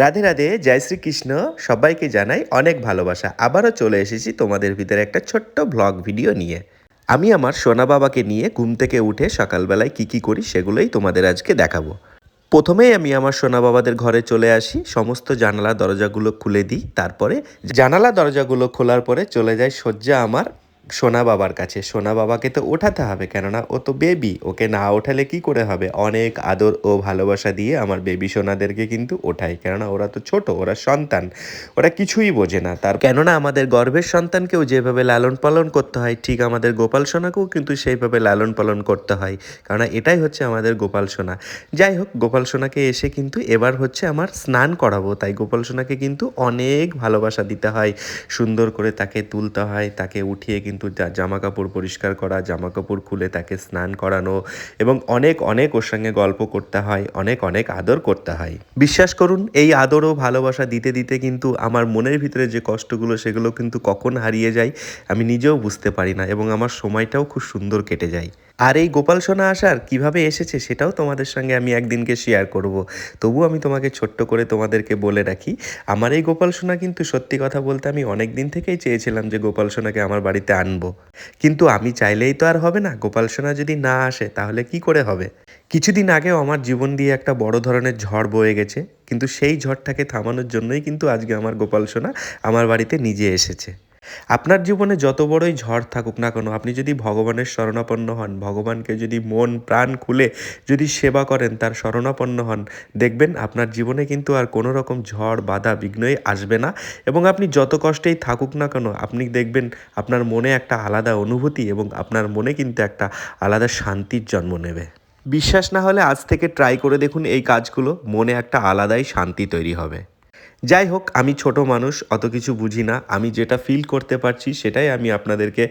রাধে রাধে, জয় শ্রীকৃষ্ণ। সবাইকে জানাই অনেক ভালোবাসা। আবারও চলে এসেছি তোমাদের ভিতরে একটা ছোট্ট ব্লগ ভিডিও নিয়ে। আমি আমার সোনা বাবাকে নিয়ে ঘুম থেকে উঠে সকালবেলায় কি কি করি সেগুলোই তোমাদের আজকে দেখাবো। প্রথমেই আমি আমার সোনা বাবাদের ঘরে চলে আসি। সমস্ত জানালা দরজাগুলো খুলে দিই। তারপরে জানালা দরজাগুলো খোলার পরে চলে যায় শয্যা আমার সোনা বাবার কাছে। সোনা বাবাকে তো ওঠাতে হবে, কেননা ও তো বেবি ওকে না ওঠালে কি করে হবে? অনেক আদর ও ভালোবাসা দিয়ে আমার বেবি সোনাদেরকে কিন্তু ওঠাই, কেননা ওরা তো ছোট, ওরা সন্তান, ওরা কিছুই বোঝে না। তার কেননা আমাদের গর্ভের সন্তানকেও যেভাবে লালন পালন করতে হয়, ঠিক আমাদের গোপাল সোনাকেও কিন্তু সেইভাবে লালন পালন করতে হয় কারণ এটাই হচ্ছে আমাদের গোপাল সোনা। যাই হোক, গোপাল সোনাকে এসে কিন্তু এবার হচ্ছে আমার স্নান করাবো, তাই গোপাল সোনাকে কিন্তু অনেক ভালোবাসা দিতে হয়, সুন্দর করে তাকে তুলতে হয়, তাকে উঠিয়ে কিন্তু জা- জামা কাপড় পরিষ্কার করা জামা কাপড় খুলে তাকে স্নান করানো এবং অনেক অনেক ওর সঙ্গে গল্প করতে হয়, অনেক অনেক আদর করতে হয়। বিশ্বাস করুন, এই আদর ও ভালোবাসা দিতে দিতে কিন্তু আমার মনের ভিতরে যে কষ্টগুলো সেগুলো কিন্তু কখন হারিয়ে যায় আমি নিজেও বুঝতে পারি না এবং আমার সময়টাও খুব সুন্দর কেটে যায়। আর এই গোপাল সোনা আসার কীভাবে এসেছে সেটাও তোমাদের সঙ্গে আমি একদিনকে শেয়ার করব। তবু আমি তোমাকে ছোট্ট করে তোমাদেরকে বলে রাখি, আমার এই গোপাল সোনা কিন্তু সত্যি কথা বলতে আমি অনেক দিন থেকেই চেয়েছিলাম যে গোপাল সোনাকে আমার বাড়িতে আনব। কিন্তু আমি চাইলেই তো আর হবে না, গোপাল সোনা যদি না আসে তাহলে কি করে হবে? কিছুদিন আগেও আমার জীবন দিয়ে একটা বড় ধরনের ঝড় বয়ে গেছে, কিন্তু সেই ঝড়টাকে থামানোর জন্যই কিন্তু আজকে আমার গোপাল সোনা আমার বাড়িতে নিজে এসেছে। আপনার জীবনে যত বড়ই ঝড় থাকুক না কেন, আপনি যদি ভগবানের শরণাপন্ন হন, ভগবানকে যদি মন, প্রাণ খুলে যদি সেবা করেন, তার শরণাপন্ন হন, দেখবেন আপনার জীবনে কিন্তু আর কোনো রকম ঝড়, বাধা, বিঘ্নই আসবে না। এবং আপনি যত কষ্টেই থাকুক না কেন, আপনি দেখবেন আপনার মনে একটা আলাদা অনুভূতি এবং আপনার মনে কিন্তু একটা আলাদা শান্তির জন্ম নেবে। বিশ্বাস না হলে আজ থেকে ট্রাই করে দেখুন এই কাজগুলো, মনে একটা আলাদাই শান্তি তৈরি হবে। যাই হোক আমি ছোট মানুষ, অত কিছু বুঝি না। আমি যেটা ফিল করতে পারছি, সেটাই আমি আপনাদেরকে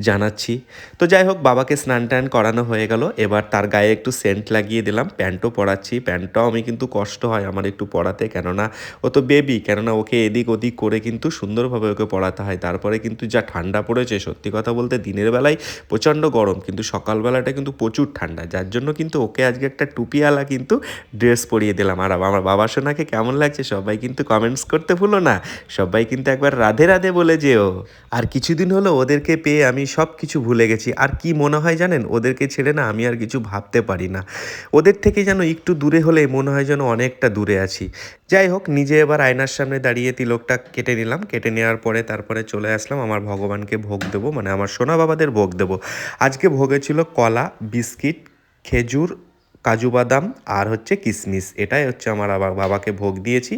জানাচ্ছি। তো যাই হোক বাবাকে স্নান টান করানো হয়ে গেল। এবার তার গায়ে একটু সেন্ট লাগিয়ে দিলাম। প্যান্টও পরাচ্ছি। প্যান্টটাও আমি কিন্তু কষ্ট হয় আমার একটু পরাতে। কেননা, ও তো বেবি কেননা ওকে এদিক ওদিক করে কিন্তু সুন্দরভাবে ওকে পড়াতে হয়। তারপরে কিন্তু যা ঠান্ডা পড়েছে, সত্যি কথা বলতে দিনের বেলায় প্রচণ্ড গরম, কিন্তু সকালবেলাটা কিন্তু প্রচুর ঠান্ডা। যার জন্য কিন্তু ওকে আজকে একটা টুপিওয়ালা কিন্তু ড্রেস পরিয়ে দিলাম। আর আমার বাবা সোনাকে কেমন লাগছে, সবাই কিন্তু কমেন্টস করতে ভুলো না। সবাই কিন্তু একবার রাধে রাধে বলে যেও। আর কিছুদিন হলো ওদেরকে পেয়ে আমি সব কিছু ভুলে গেছি। আর কি মনে হয় জানেন? ওদেরকে ছেড়ে না আমি আর কিছু ভাবতে পারি না। ওদের থেকে যেন একটু দূরে হলে মনে হয় যেন অনেকটা দূরে আছি। যাই হোক, নিজে এবার আয়নার সামনে দাঁড়িয়ে তিলকটা কেটে নিলাম। কেটে নেওয়ার পরে তারপরে চলে আসলাম। আমার ভগবানকে ভোগ দেবো। মানে আমার সোনা বাবাদের ভোগ দেবো। আজকে ভোগে ছিল কলা, বিস্কিট, খেজুর কাজু বাদাম আর হচ্ছে কিশমিশ এটাই হচ্ছে আমার আবার বাবাকে ভোগ দিয়েছি।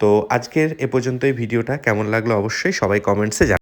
তো আজকের এ পর্যন্তই ভিডিওটা। কেমন লাগল অবশ্যই সবাই কমেন্টসে জানাবেন।